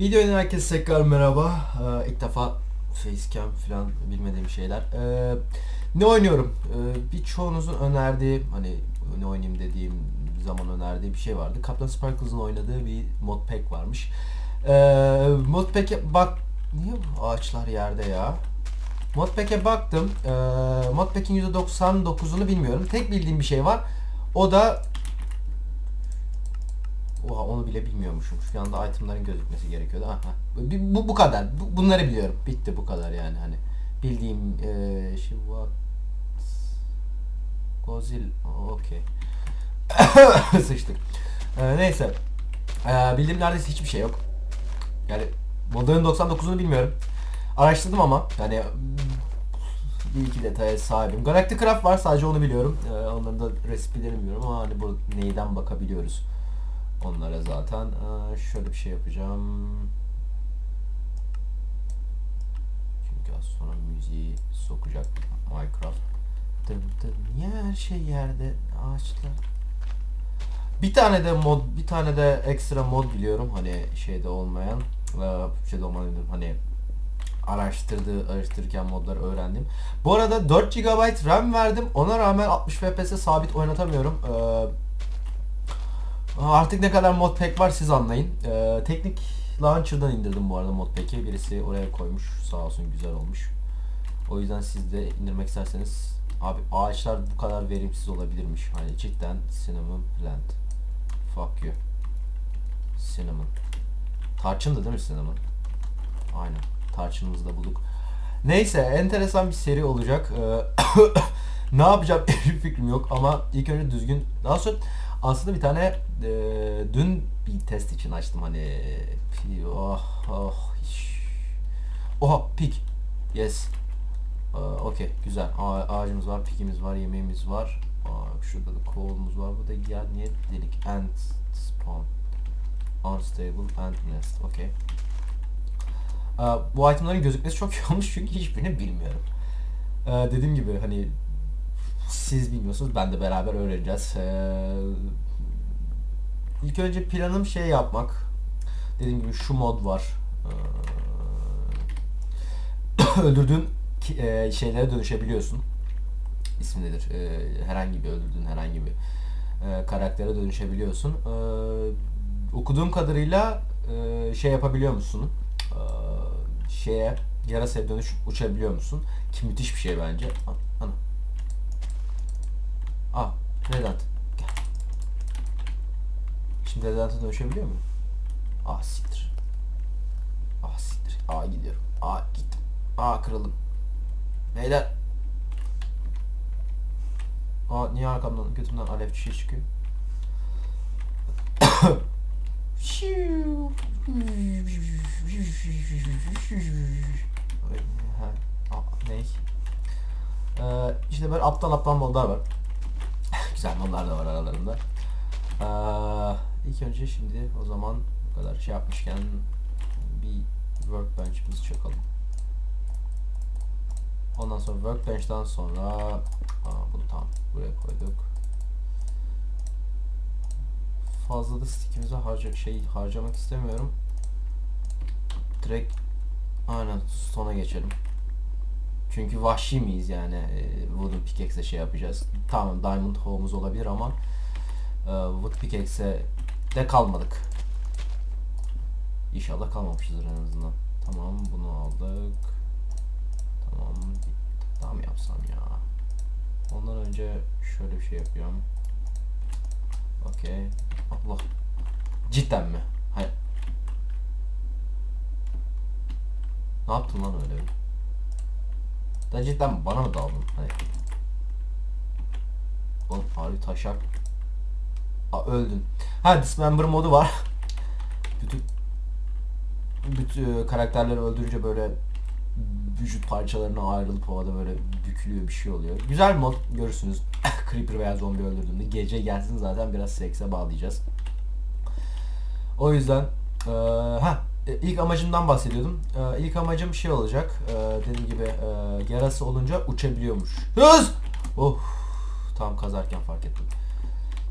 Videodan herkese tekrar merhaba. Ee, ilk defa facecam falan bilmediğim şeyler. Ee, ne oynuyorum? Ee, birçoğunuzun önerdiği, hani ne oynayayım dediğim zaman önerdiği bir şey vardı. Captain Sparkles'ın oynadığı bir modpack varmış. Ee, modpack'e bak... Niye bu ağaçlar yerde ya? Modpack'e baktım. Ee, modpack'in %99'unu bilmiyorum. Tek bildiğim bir şey var. O da Oha onu bile bilmiyormuşum. Şu anda itemların gözükmesi gerekiyordu. Aha. Bu, bu, kadar. Bu- bunları biliyorum. Bitti bu kadar yani hani. Bildiğim şey what Gozil okey. Sıçtık. Eee, neyse. Eee bildiğim neredeyse hiçbir şey yok. Yani modern 99'unu bilmiyorum. Araştırdım ama yani bir iki detaya sahibim. Galactic Craft var sadece onu biliyorum. Eee onların da resiplerini bilmiyorum ama hani bu neyden bakabiliyoruz onlara zaten. Ee, şöyle bir şey yapacağım. Çünkü az sonra müziği sokacak Minecraft. Niye her şey yerde? Ağaçlar. Bir tane de mod, bir tane de ekstra mod biliyorum hani şeyde olmayan, şeyde olmayan hani araştırdığı, araştırırken modları öğrendim. Bu arada 4 GB RAM verdim. Ona rağmen 60 FPS sabit oynatamıyorum. Ee, Artık ne kadar modpack var siz anlayın. Ee, teknik launcher'dan indirdim bu arada modpack'i. Birisi oraya koymuş. Sağ olsun güzel olmuş. O yüzden siz de indirmek isterseniz abi ağaçlar bu kadar verimsiz olabilirmiş. Hani cidden cinnamon plant. Fuck you. Cinnamon. Tarçındı değil mi cinnamon? Aynen. Tarçınımızı da bulduk. Neyse enteresan bir seri olacak. Ee, ne yapacağım hiçbir fikrim yok ama ilk önce düzgün daha sonra aslında bir tane e, dün bir test için açtım hani. Oh oh iş. Oha pik. Yes. Ee, okey güzel. Ağacımız var pikimiz var yemeğimiz var. Aa, şurada da coal'umuz var. Bu da yer niye delik? Ant spawn. Unstable ant nest. Okey Aa, bu itemların gözükmesi çok iyi olmuş çünkü hiçbirini bilmiyorum. Ee, dediğim gibi hani siz bilmiyorsunuz ben de beraber öğreneceğiz. Ee, ilk önce planım şey yapmak. Dediğim gibi şu mod var. Ee, öldürdüğün e, şeylere dönüşebiliyorsun. İsmi nedir? Ee, herhangi bir öldürdüğün herhangi bir e, karaktere dönüşebiliyorsun. Ee, okuduğum kadarıyla e, şey yapabiliyor musun? Ee, şeye yarasaya dönüşüp uçabiliyor musun? Ki müthiş bir şey bence. An- Ana. Redant. Gel. Şimdi Redant'a dönüşebiliyor muyum? Ah siktir. Ah siktir. Ah gidiyorum. Ah gittim. Ah kırıldım. Beyler. Aa niye arkamdan götümden alev şey çıkıyor? Ha, ne? Ee, işte böyle aptal aptal modlar var. Güzel modlar da var aralarında. Ee, ilk önce şimdi o zaman bu kadar şey yapmışken bir workbench'imizi çakalım. Ondan sonra workbench'ten sonra aa, bunu tam buraya koyduk. Fazla da stickimizi harca şey harcamak istemiyorum. Direkt aynen sona geçelim. Çünkü vahşi miyiz yani e, Wooden Pickaxe'e şey yapacağız. Tamam Diamond Home'umuz olabilir ama e, Wood Pickaxe'e de kalmadık. İnşallah kalmamışızdır en azından. Tamam bunu aldık. Tamam mı yapsam ya? Ondan önce şöyle bir şey yapıyorum. Okey. Allah. Cidden mi? Hayır. Ne yaptın lan öyle? Da cidden bana mı daldın? Hani. Oğlum harbi taşak. Aa öldün. Ha Dismember modu var. bütün bütün e, karakterleri öldürünce böyle vücut parçalarına ayrılıp havada böyle bükülüyor bir şey oluyor. Güzel mod görürsünüz. Creeper veya zombi öldürdüğümde gece gelsin zaten biraz sekse bağlayacağız. O yüzden eee ha ilk amacımdan bahsediyordum. Eee ilk amacım şey olacak. Eee dediğim gibi eee yarası olunca uçabiliyormuş. Hız! Oh tam kazarken fark ettim.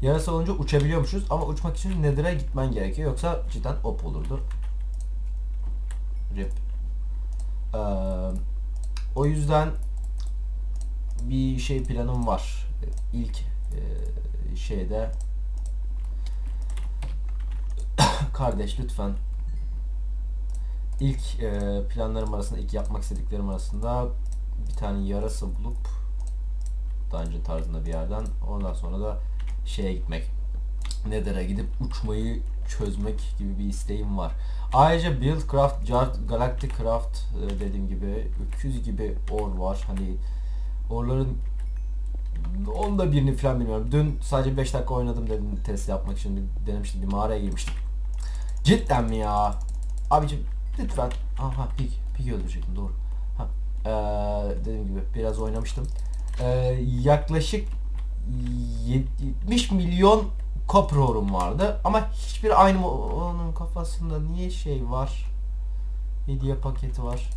Yarası olunca uçabiliyormuşuz ama uçmak için Nether'a gitmen gerekiyor yoksa cidden op olurdu. Rip. Ee, o yüzden bir şey planım var. İlk e, şeyde kardeş lütfen ilk e, planlarım arasında ilk yapmak istediklerim arasında bir tane yarasa bulup dungeon tarzında bir yerden ondan sonra da şeye gitmek Nether'a gidip uçmayı çözmek gibi bir isteğim var. Ayrıca Buildcraft, Galactic Craft e, dediğim gibi öküz gibi or var. Hani orların onda birini falan bilmiyorum. Dün sadece 5 dakika oynadım dedim test yapmak için denemiştim. Bir mağaraya girmiştim. Cidden mi ya? Abicim lütfen. Aha pig. Pig öldürecektim doğru. Ha. Ee, dediğim gibi biraz oynamıştım. Ee, yaklaşık 70 milyon copper orum vardı ama hiçbir aynı onun kafasında niye şey var? Hediye paketi var.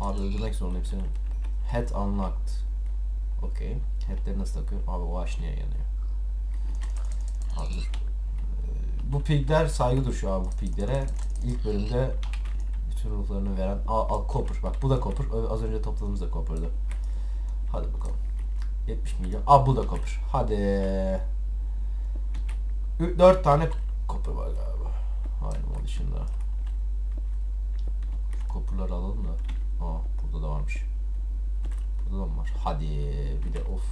Abi öldürmek zorundayım seni. Head unlocked. Okey. Headleri nasıl takıyor? Abi o ağaç niye yanıyor? Abi Bu pigler saygı duruşu abi bu piglere. İlk bölümde ruhlarını veren al, al copper. Bak bu da copper. Az önce topladığımız da copper'dı. Hadi bakalım. 70 milyon. Aa bu da copper. Hadi. 4 tane copper var galiba. Aynı o dışında. Şu copper'ları alalım da. Aa burada da varmış. Burada da mı var? Hadi bir de of.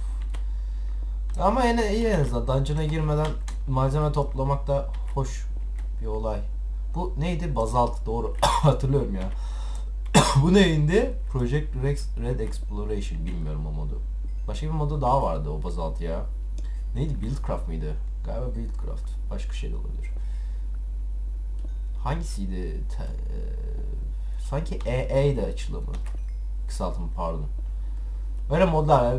Ama yine iyi en azından. Dungeon'a girmeden malzeme toplamak da hoş bir olay. Bu neydi? Bazalt. Doğru. Hatırlıyorum ya. Bu neydi? Project Rex Red Exploration. Bilmiyorum o modu. Başka bir modu daha vardı o Bazalt ya. Neydi? Buildcraft mıydı? Galiba Buildcraft. Başka şey de olabilir. Hangisiydi? Te- e, sanki EE de açılımı. Kısaltımı pardon. Öyle modlar.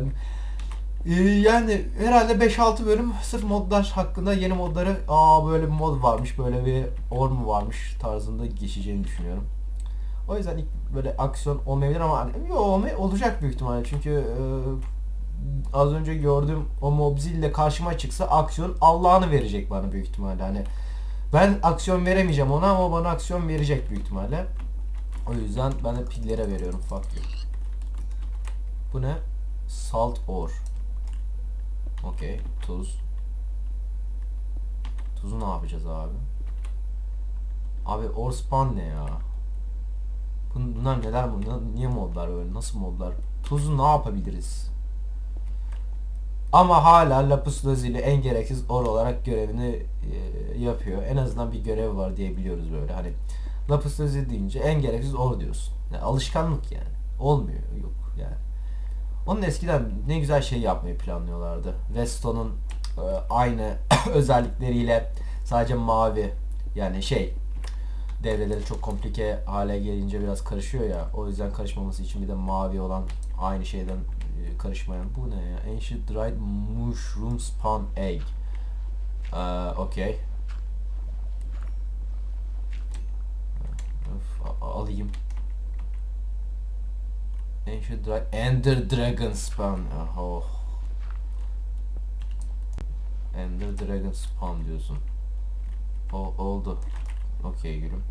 Ee, yani herhalde 5-6 bölüm sırf modlar hakkında yeni modları aa böyle bir mod varmış böyle bir or mu varmış tarzında geçeceğini düşünüyorum. O yüzden ilk böyle aksiyon olmayabilir ama hani, yo, olacak büyük ihtimalle çünkü e, az önce gördüğüm o mobzille karşıma çıksa aksiyon Allah'ını verecek bana büyük ihtimalle hani ben aksiyon veremeyeceğim ona ama bana aksiyon verecek büyük ihtimalle. O yüzden ben de pillere veriyorum fuck you. Bu ne? Salt ore. Okey. Tuz. Tuzu ne yapacağız abi? Abi ore spawn ne ya? Bun- Bunlar neler bunlar? Niye modlar böyle? Nasıl modlar? Tuzu ne yapabiliriz? Ama hala Lapis Lazuli en gereksiz or olarak görevini e, yapıyor. En azından bir görev var diyebiliyoruz böyle. Hani Lapis Lazuli deyince en gereksiz or diyorsun. Yani alışkanlık yani. Olmuyor yok yani. Onun eskiden ne güzel şey yapmayı planlıyorlardı. Redstone'un e, aynı özellikleriyle sadece mavi yani şey devreleri çok komplike hale gelince biraz karışıyor ya. O yüzden karışmaması için bir de mavi olan aynı şeyden e, karışmayan. Bu ne ya? Ancient Dried Mushroom Spawn Egg. Ee, Okey. Alayım. Ancient Dried Ender Dragon Spawn. Oh. Ender Dragon Spawn diyorsun. O oldu. Okey gülüm.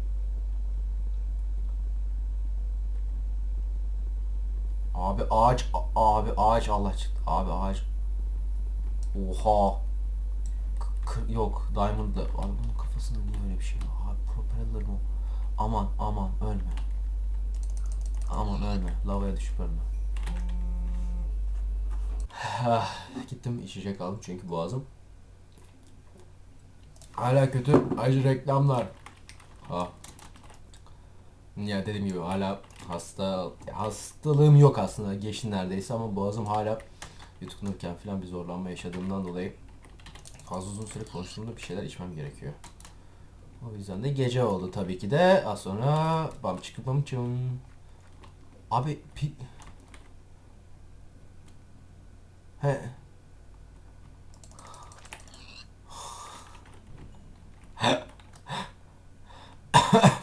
Abi ağaç abi ağaç Allah çıktı. Abi ağaç. Oha. K- yok Diamond'la. Abi bunun kafasında niye öyle bir şey var? Abi propeller mi? Aman aman ölme. Aman ölme. Lavaya düşüp ölme. Ah, Gittim içecek aldım çünkü boğazım. Hala kötü acı reklamlar. Ha. Ya dediğim gibi hala hasta hastalığım yok aslında geçti neredeyse ama boğazım hala yutkunurken falan bir zorlanma yaşadığımdan dolayı fazla uzun süre konuştuğumda bir şeyler içmem gerekiyor. O yüzden de gece oldu tabii ki de. Az sonra bam çıkıp bam çım. Abi pi... He.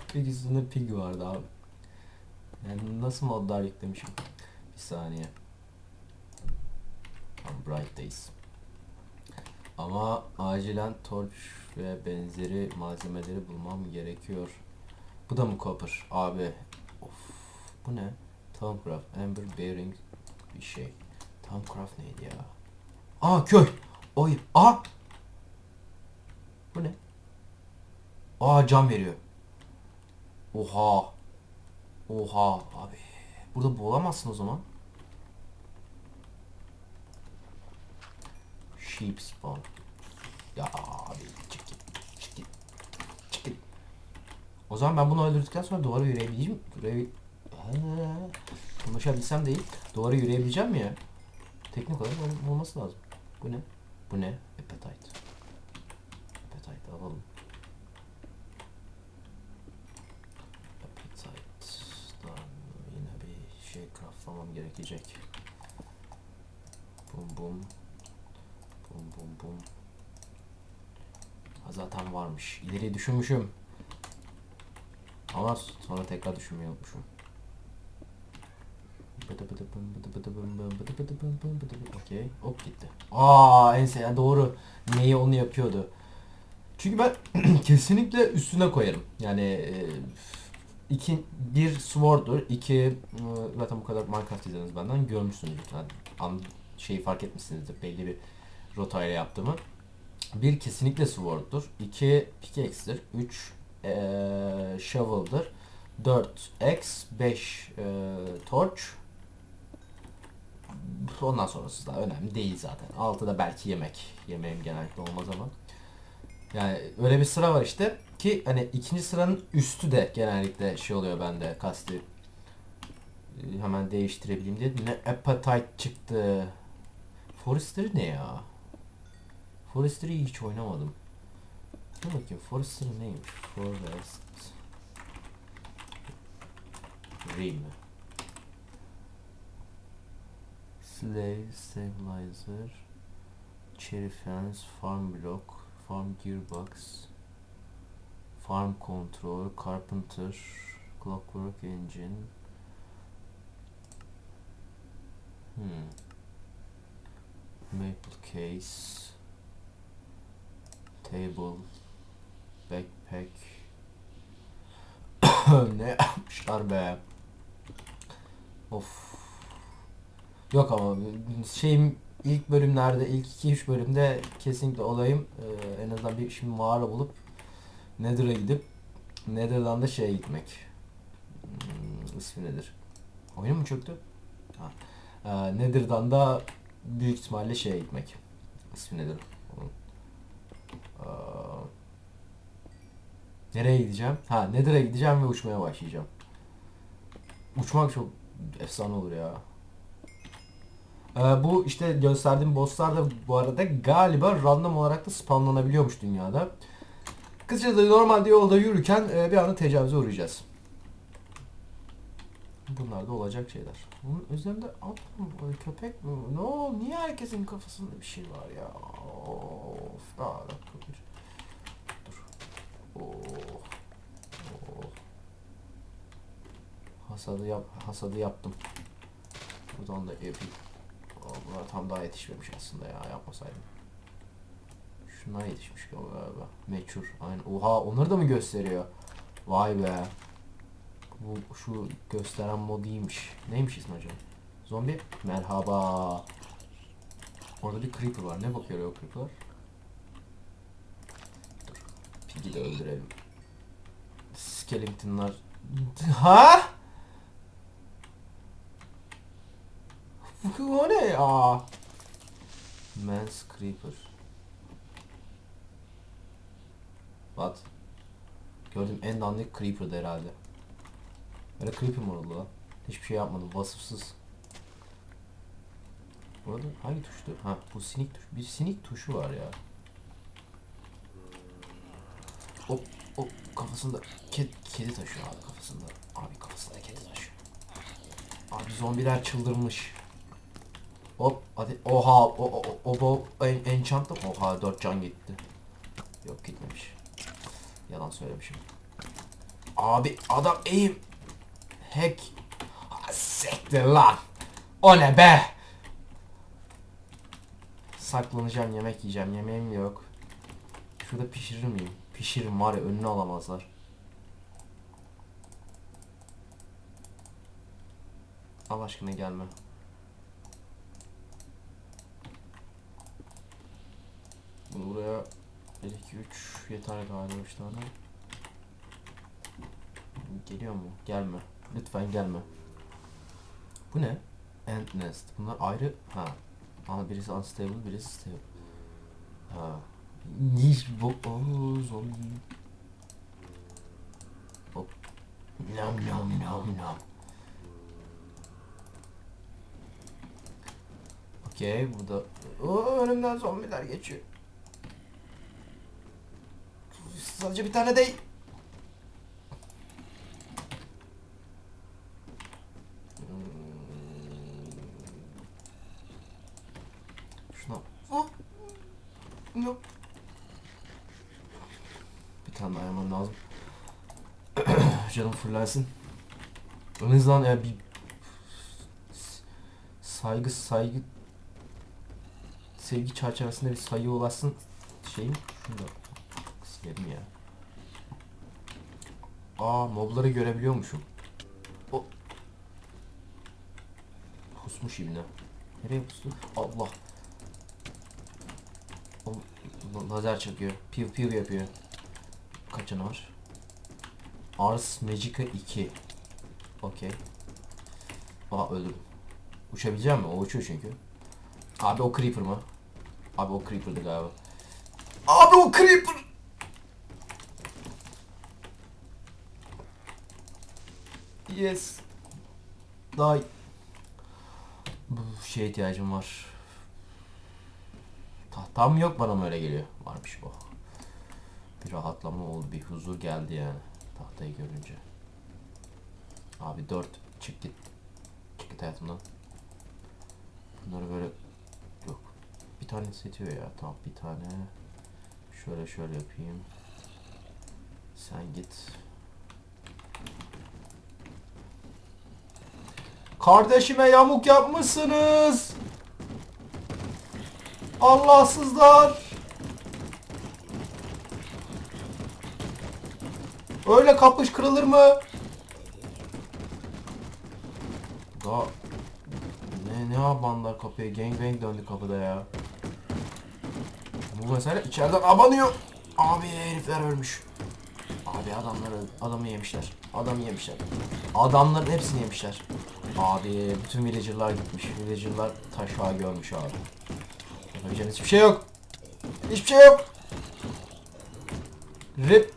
Pig üstünde pig vardı abi. Yani nasıl modlar yüklemişim? Bir saniye. Tam Bright'teyiz. Ama acilen torch ve benzeri malzemeleri bulmam gerekiyor. Bu da mı copper? Abi Of. Bu ne? Thaumcraft, Amber Bearing bir şey. Thaumcraft neydi ya? Aa köy. Oy. Aa. Bu ne? Aa can veriyor. Oha. Oha abi. Burada boğulamazsın o zaman. Sheep spawn. Ya abi çık git. Çık git. Çık git. O zaman ben bunu öldürdükten sonra duvara yürüyebileceğim. Yürüyebil... Konuşabilsem değil. Duvara yürüyebileceğim ya? Teknik olarak ol- olması lazım. Bu ne? Bu ne? Appetite. Appetite alalım. Appetite'dan yine bir şey craftlamam gerekecek. Bum bum. Bum bum bum. Ha, zaten varmış. İleri düşünmüşüm. Ama sonra tekrar düşünmeyi unutmuşum. Okey. Hop gitti. Aa en se- doğru. Neyi onu yapıyordu. Çünkü ben kesinlikle üstüne koyarım. Yani e, iki bir sword'dur, iki e, zaten bu kadar Minecraft izlediniz benden görmüşsünüzdür. Yani an, şeyi fark etmişsinizdir belli bir rotayla yaptığımı. Bir kesinlikle sword'dur, iki pickaxe'dir, üç e, shovel'dır, 4 X, 5 e, torch. Ondan sonrası da önemli değil zaten. Altıda belki yemek. Yemeğim genellikle olmaz ama. Yani öyle bir sıra var işte ki hani ikinci sıranın üstü de genellikle şey oluyor bende kasti. Ee, Hemen değiştirebileyim diye. Ne appetite çıktı. Forester ne ya? Forester'ı hiç oynamadım. Dur bakayım Forester neymiş? Forest Rim Slave Stabilizer Cherry Fence Farm Block Farm Gearbox Farm Control Carpenter Clockwork Engine. Hmm. Maple Case Table Backpack. Ne yapmışlar be? Of Yok ama şeyim ilk bölümlerde ilk 2-3 bölümde kesinlikle olayım Ee, en azından bir şimdi mağara bulup Nether'a gidip Nether'dan da şeye gitmek hmm, ismi nedir? Oyun mu çöktü? Ha. Ee, Nether'dan da büyük ihtimalle şeye gitmek. İsmi nedir? Ee, nereye gideceğim? Ha Nether'a gideceğim ve uçmaya başlayacağım. Uçmak çok efsane olur ya. Ee, bu işte gösterdiğim bosslar da bu arada galiba random olarak da spawnlanabiliyormuş dünyada. Kısacası normalde yolda yürürken e, bir anda tecavüze uğrayacağız. Bunlar da olacak şeyler. Bunun üzerinde at mı? Köpek mi? No, niye herkesin kafasında bir şey var ya? Of, dakika bir. Dur. Oh. Oh. Hasadı yap, hasadı yaptım. Buradan da yapayım. Bunlar tam daha yetişmemiş aslında ya yapmasaydım. Şunlar yetişmiş galiba. Meçhur. Aynen. Oha onları da mı gösteriyor? Vay be. Bu şu gösteren mod. Neymiş ismi acaba? Zombi. Merhaba. Orada bir creeper var. Ne bakıyor o creeper? Dur. Pig'i de öldürelim. Skeletonlar. Ha? O ne ya? Man's creeper. What? Gördüğüm en dandik creeper'dı herhalde. Böyle creeper mi oldu lan? Hiçbir şey yapmadım. Vasıfsız. Burada hangi tuştu? Ha bu sinik tuş. Bir sinik tuşu var ya. Hop hop kafasında ked, kedi taşıyor abi kafasında. Abi kafasında kedi taşıyor. Abi zombiler çıldırmış. Hop hadi oha o o o o en, enchant'ım oha 4 can gitti. Yok gitmemiş. Yalan söylemişim. Abi adam eğim. Hack. Ha, Siktir lan. O ne be? Saklanacağım yemek yiyeceğim. Yemeğim yok. Şurada pişirir miyim? Pişiririm var ya önüne alamazlar. Allah aşkına gelme. Bunu buraya 1 2 3 yeter galiba 3 tane. Geliyor mu? Gelme. Lütfen gelme. Bu ne? Ant nest. Bunlar ayrı. Ha. Ama birisi unstable, birisi stable. Ha. Niş bu. Oo, zombi. Hop. Nam nam nam nam. Okey burada. Oo, önümden zombiler geçiyor. Sadece bir tane değil. Şuna. Oh. Yok. Bir tane daha yemem lazım. Canım fırlansın. En azından ya bir saygı saygı sevgi çerçevesinde bir sayı ulaşsın şeyim. Şunu da silelim ya. Aa mobları görebiliyormuşum. O Pusmuş ibne. Nereye pustu? Allah. La- lazer çakıyor. Piv piv yapıyor. Kaç canı var? Ars Magica 2. Okey. Aa öldürdüm. Uçabilecek mi? O uçuyor çünkü. Abi o Creeper mı? Abi o Creeper'dı galiba. Abi o Creeper! Yes. Die. Bu şeye ihtiyacım var. Tahtam yok bana mı öyle geliyor? Varmış bu. Bir rahatlama oldu, bir huzur geldi yani tahtayı görünce. Abi dört çık git. Çık git hayatımdan. Bunları böyle yok. Bir tane yetiyor ya. Tamam bir tane. Şöyle şöyle yapayım. Sen git. Kardeşime yamuk yapmışsınız. Allahsızlar. Öyle kapış kırılır mı? Daha ne ne abanlar kapıya gangbang döndü kapıda ya. Bu mesela içeriden abanıyor. Abi herifler ölmüş. Abi adamları adamı yemişler. Adamı yemişler. Adamların hepsini yemişler. Abi bütün villager'lar gitmiş. Villager'lar taşağı görmüş abi. Yapacağın hiçbir şey yok. Hiçbir şey yok. Rip.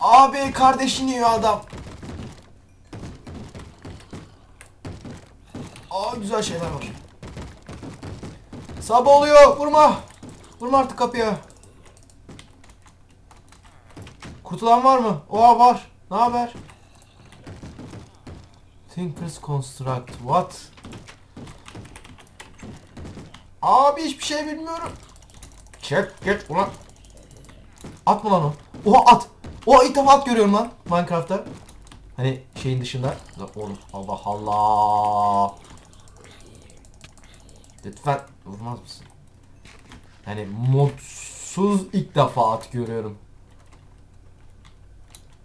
Abi kardeşini yiyor adam. Aa güzel şeyler var. Sabah oluyor. Vurma. Vurma artık kapıya. Kurtulan var mı? Oha var. Ne haber? Thinkers Construct. What? Abi hiçbir şey bilmiyorum. Çek git ulan. At mı lan o? Oha at. Oha ilk defa at görüyorum lan Minecraft'ta. Hani şeyin dışında. Oğlum Allah Allah. Lütfen vurmaz mısın? Hani modsuz ilk defa at görüyorum.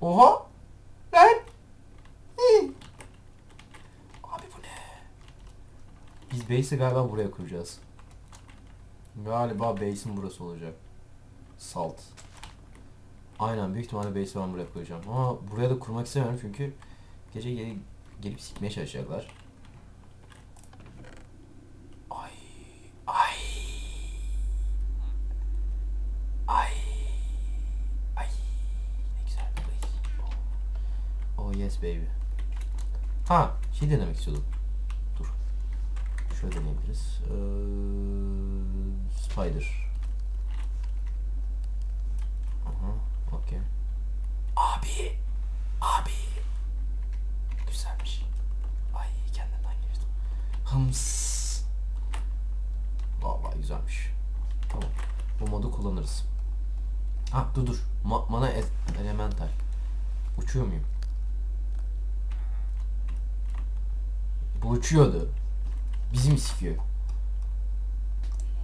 Oha. Lan. Hı. Abi bu ne? Biz base'i galiba buraya kuracağız. Galiba base'in burası olacak. Salt. Aynen büyük ihtimalle base'i ben buraya koyacağım. Ama buraya da kurmak istemiyorum çünkü gece gel gelip sikmeye çalışacaklar. Ay. Ay. Ay. Ay. Oh. oh yes baby. Ha, şey denemek istiyordum. Şöyle deneyebiliriz. Ee, spider. Aha, okey. Abi, abi. Güzelmiş. Ay kendimden geçtim. Hıms. Vallahi güzelmiş. Tamam. Bu modu kullanırız. Ha dur dur. Ma- mana elemental. Uçuyor muyum? Bu uçuyordu. Bizim sikiyor.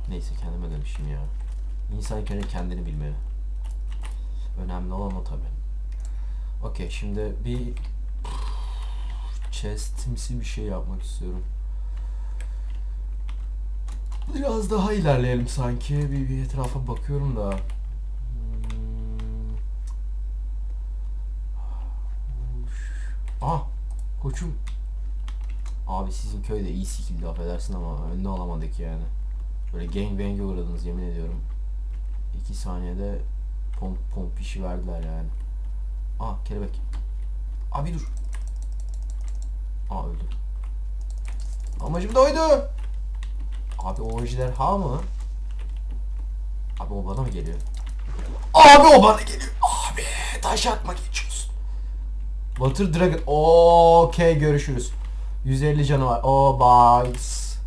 Neyse kendime demişim ya. İnsan kendi kendini bilmeli. Önemli olan o tabi. Okey şimdi bir chestimsi bir şey yapmak istiyorum. Biraz daha ilerleyelim sanki. Bir, bir etrafa bakıyorum da. Hmm. Ah koçum. Abi sizin köyde iyi sikildi affedersin ama önüne alamadık yani. Böyle gangbang'e uğradınız yemin ediyorum. 2 saniyede pomp pomp işi verdiler yani. Aa kelebek. Abi dur. Aa öldü. Amacım da oydu. Abi o ejderha mı? Abi o bana mı geliyor? Abi o bana geliyor. Abi taş atma geçiyorsun. Water Dragon. Okey görüşürüz. 150 canı var. Oh bites.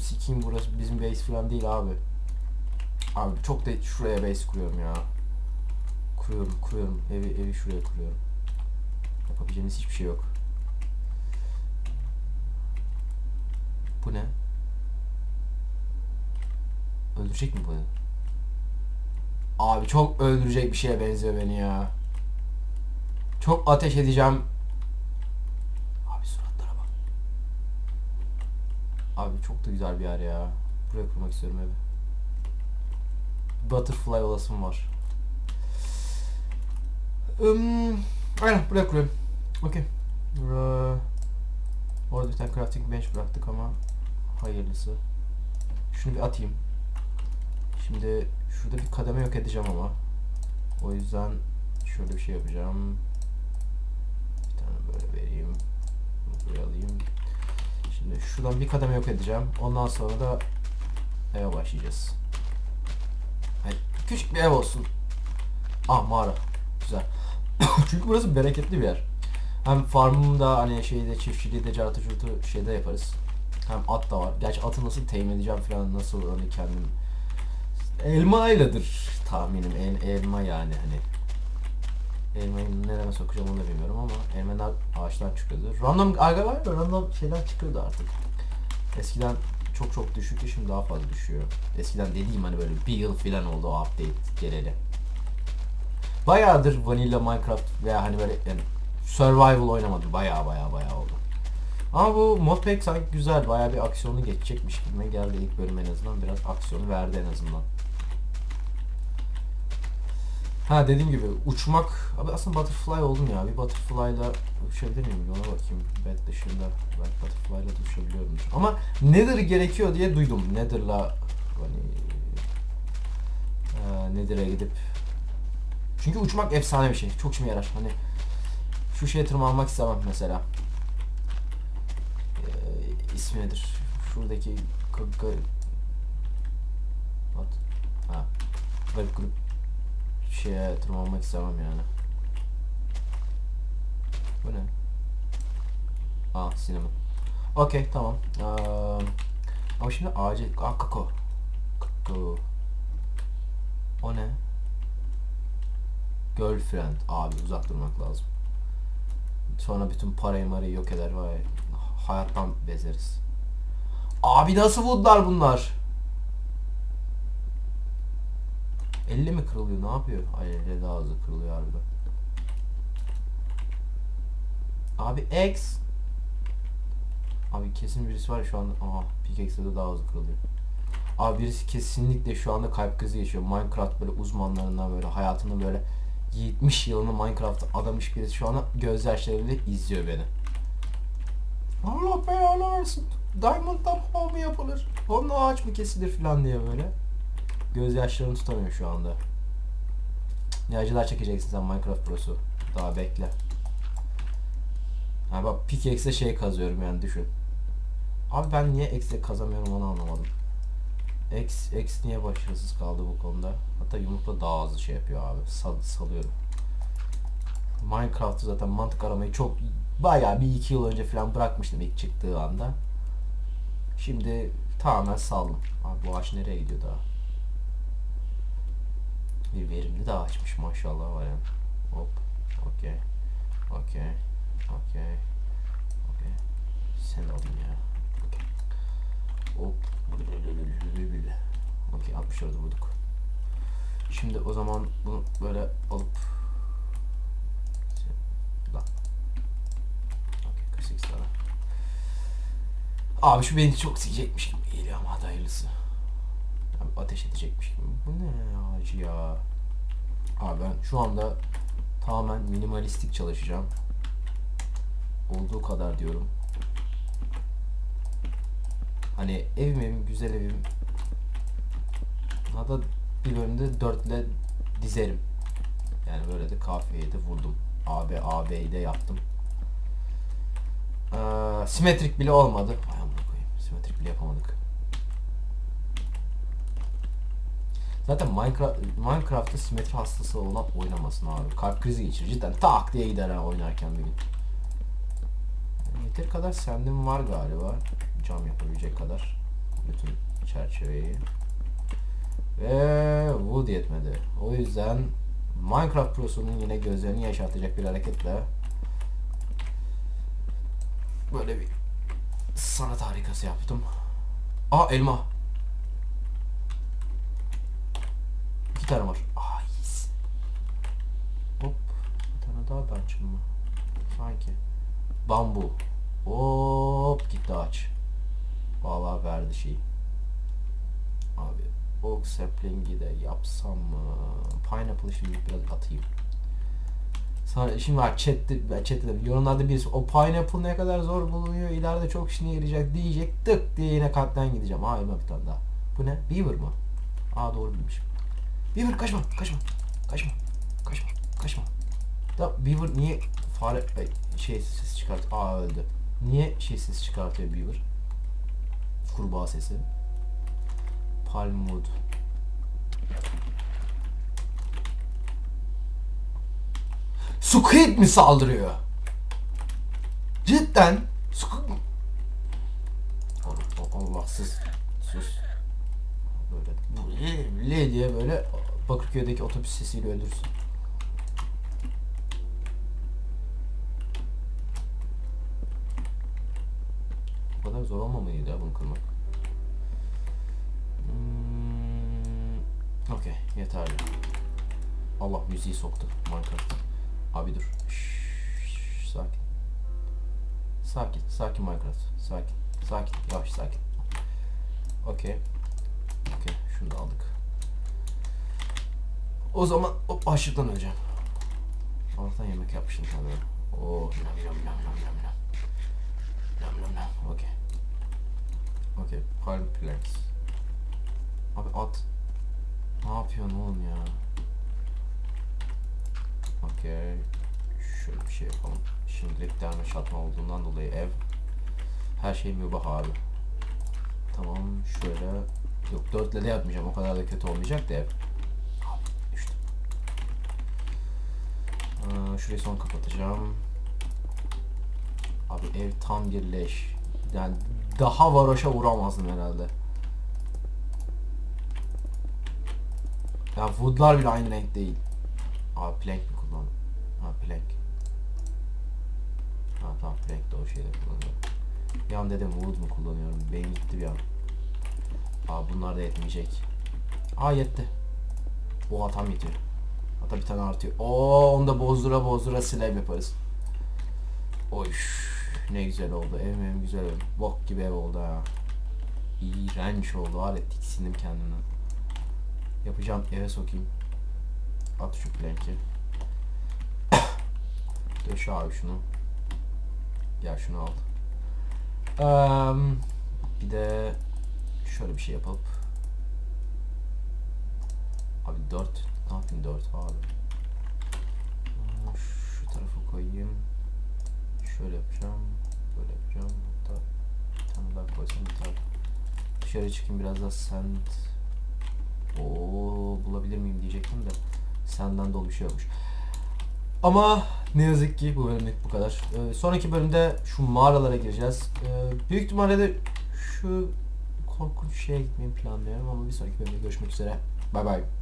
Sikiyim burası bizim base falan değil abi. Abi çok da şuraya base kuruyorum ya. Kuruyorum kuruyorum. Evi, evi şuraya kuruyorum. Yapabileceğiniz hiçbir şey yok. Bu ne? Öldürecek mi bu? Abi çok öldürecek bir şeye benziyor beni ya. Çok ateş edeceğim. Abi suratlara bak. Abi çok da güzel bir yer ya. Buraya kurmak istiyorum evi. Butterfly olasım var. Um, aynen buraya kuruyorum. Okey. Ee, orada bir tane crafting bench bıraktık ama hayırlısı. Şunu bir atayım. Şimdi şurada bir kademe yok edeceğim ama. O yüzden şöyle bir şey yapacağım. Bir tane böyle vereyim. Bunu buraya alayım. Şimdi şuradan bir kademe yok edeceğim. Ondan sonra da eve başlayacağız. Yani küçük bir ev olsun. Ah mağara. Güzel. Çünkü burası bereketli bir yer. Hem farmımda hani şeyde çiftçiliği de cartı curtu şeyde yaparız. Hem at da var. Gerçi atı nasıl temin edeceğim falan nasıl hani kendim elmayladır tahminim. El, elma yani hani. Elmayı nereye sokacağım onu da bilmiyorum ama elmalar ağaçtan çıkıyordu. Random arga var da random şeyler çıkıyordu artık. Eskiden çok çok düşüktü şimdi daha fazla düşüyor. Eskiden dediğim hani böyle bir yıl falan oldu o update geleli. Bayağıdır Vanilla Minecraft veya hani böyle yani survival oynamadım. Baya baya baya oldu. Ama bu modpack sanki güzel. Baya bir aksiyonu geçecekmiş gibime geldi ilk bölüm en azından. Biraz aksiyonu verdi en azından. Ha dediğim gibi uçmak... Abi aslında butterfly oldum ya. Bir butterfly'la uçabilir miyim? Ona bakayım. Bed dışında belki butterfly'la da uçabiliyorumdur. Ama Nether gerekiyor diye duydum. Nether'la hani e, Nether'a gidip çünkü uçmak efsane bir şey. Çok işime yarar. Hani şu şeye tırmanmak istemem mesela. Ee, ismi nedir? Şuradaki g- What? Ha. Garip grup şeye tırmanmak istemem yani. Bu ne? Aa sinema. Okey tamam. Ee, ama şimdi ağacı... Aa kako. Kako. O ne? Girlfriend. Abi uzak durmak lazım. Sonra bütün parayı marayı yok eder vay. Hayattan bezeriz. Abi nasıl woodlar bunlar? 50 mi kırılıyor? Ne yapıyor? Ay 50 daha hızlı kırılıyor harbiden. Abi X. Abi kesin birisi var şu anda. Aha pickaxe'de de daha hızlı kırılıyor. Abi birisi kesinlikle şu anda kalp krizi geçiyor. Minecraft böyle uzmanlarından böyle hayatını böyle 70 yılını Minecraft'a adamış birisi şu anda gözyaşlarıyla izliyor beni. Allah belanı versin. Diamond'dan mı yapılır? Onun ağaç mı kesilir falan diye böyle. Gözyaşlarını tutamıyor şu anda. Ne acılar çekeceksin sen Minecraft Pro'su. Daha bekle. Ha bak pickaxe'e şey kazıyorum yani düşün. Abi ben niye X'e kazamıyorum onu anlamadım. X, X niye başarısız kaldı bu konuda? Hatta yumrukla daha hızlı şey yapıyor abi. Sal, salıyorum. Minecraft'ı zaten mantık aramayı çok bayağı bir iki yıl önce falan bırakmıştım ilk çıktığı anda. Şimdi tamamen saldım. Abi bu ağaç nereye gidiyor daha? Bir verimli de ağaçmış maşallah var yani. Hop. Okey. Okey. Okey. Okey. Sen alayım ya. Okey. Hop. Okey 64'ü vurduk. Şimdi o zaman bunu böyle alıp Lan. Okey. Abi şu beni çok sıkacakmış gibi geliyor ama hadi hayırlısı. Ateş edecekmiş gibi. Bu ne ya acı ya. Abi ben şu anda tamamen minimalistik çalışacağım. Olduğu kadar diyorum. Hani evim evim güzel evim. Hatta bir bölümde dörtle dizerim. Yani böyle de kafeye de vurdum. AB AB'yi de yaptım. Ee, simetrik bile olmadı. Ay koyayım. Simetrik bile yapamadık. Zaten Minecraft Minecraft'ta simetri hastası olan oynamasın abi. Kalp krizi geçirir. Cidden tak diye gider ha oynarken bir gün. Yani yeteri kadar sendim var galiba. Cam yapabilecek kadar. Bütün çerçeveyi. Ve wood yetmedi. O yüzden Minecraft Pro'sunun yine gözlerini yaşartacak bir hareketle böyle bir sanat harikası yaptım. Aa elma. İki tane var. Aa yes. Hop. Bir tane daha da açılma. Sanki. Bambu. Hop gitti ağaç. Vallahi verdi şey. Abi oak sapling'i de yapsam mı? Pineapple şimdi biraz atayım. Sonra şimdi var chatte, chatte de yorumlarda birisi o pineapple ne kadar zor bulunuyor ileride çok işine yarayacak diyecek tık diye yine kalpten gideceğim. Elma bir tane daha. Bu ne? Beaver mı? Aa doğru bilmişim. Beaver kaçma kaçma kaçma kaçma kaçma. Da Beaver niye fare şey ses çıkart? Aa öldü. Niye şey ses çıkartıyor Beaver? Kurbağa sesi. Palmwood. Squid mi saldırıyor? Cidden Squid Allahsız. Sus. Le diye böyle Bakırköy'deki otobüs sesiyle öldürsün. Bu kadar zor olmamalıydı ya bunu kırmak. Hmm, Okey yeterli. Allah müziği soktu Minecraft. Abi dur. Şşş, sakin. Sakin, sakin Minecraft. Sakin, sakin, yavaş sakin. Okey. Okey, şunu da aldık. O zaman hop açlıktan öleceğim. Allah'tan yemek yapmıştım kendime. Oo, nam nam nam nam nam nam. Nam nam nam. Okey. Okey, palm planks. Abi at. Ne yapıyorsun oğlum ya? Okey. Şöyle bir şey yapalım. Şimdilik derme çatma olduğundan dolayı ev. Her şey mübah abi. Tamam şöyle. Yok dörtle de yapmayacağım. O kadar da kötü olmayacak da. Abi düştüm. Aa, şurayı son kapatacağım. Abi ev tam bir leş. Yani daha varoşa vuramazdım herhalde. Ya woodlar bile aynı renk değil. Abi plank mi kullandım? Ha plank. Ha tamam plank de o şeyde kullanıyorum. Bir an dedim wood mu kullanıyorum? Beyin gitti bir an. Aa bunlar da yetmeyecek. Aa yetti. Oha tam yetiyor. Hatta bir tane artıyor. Oo onu da bozdura bozdura slab yaparız. Oy ne güzel oldu. Evim evim güzel ev. Bok gibi ev oldu ha. İğrenç oldu var ya tiksindim kendimden. Yapacağım eve sokayım. At şu plank'i. Döş abi şunu. Gel şunu al. Eee, bir de şöyle bir şey yapıp Abi 4 ne yapayım 4 abi. Şu tarafa koyayım. Şöyle yapacağım Böyle yapacağım. Hatta bir tane daha koysam biter Dışarı çıkayım biraz daha sand Oo bulabilir miyim diyecektim de. Senden dolu bir şey yokmuş ama ne yazık ki bu bölümlük bu kadar. Ee, sonraki bölümde şu mağaralara gireceğiz. Ee, büyük ihtimalle de şu korkunç şeye gitmeyi planlıyorum ama bir sonraki bölümde görüşmek üzere. Bay bay.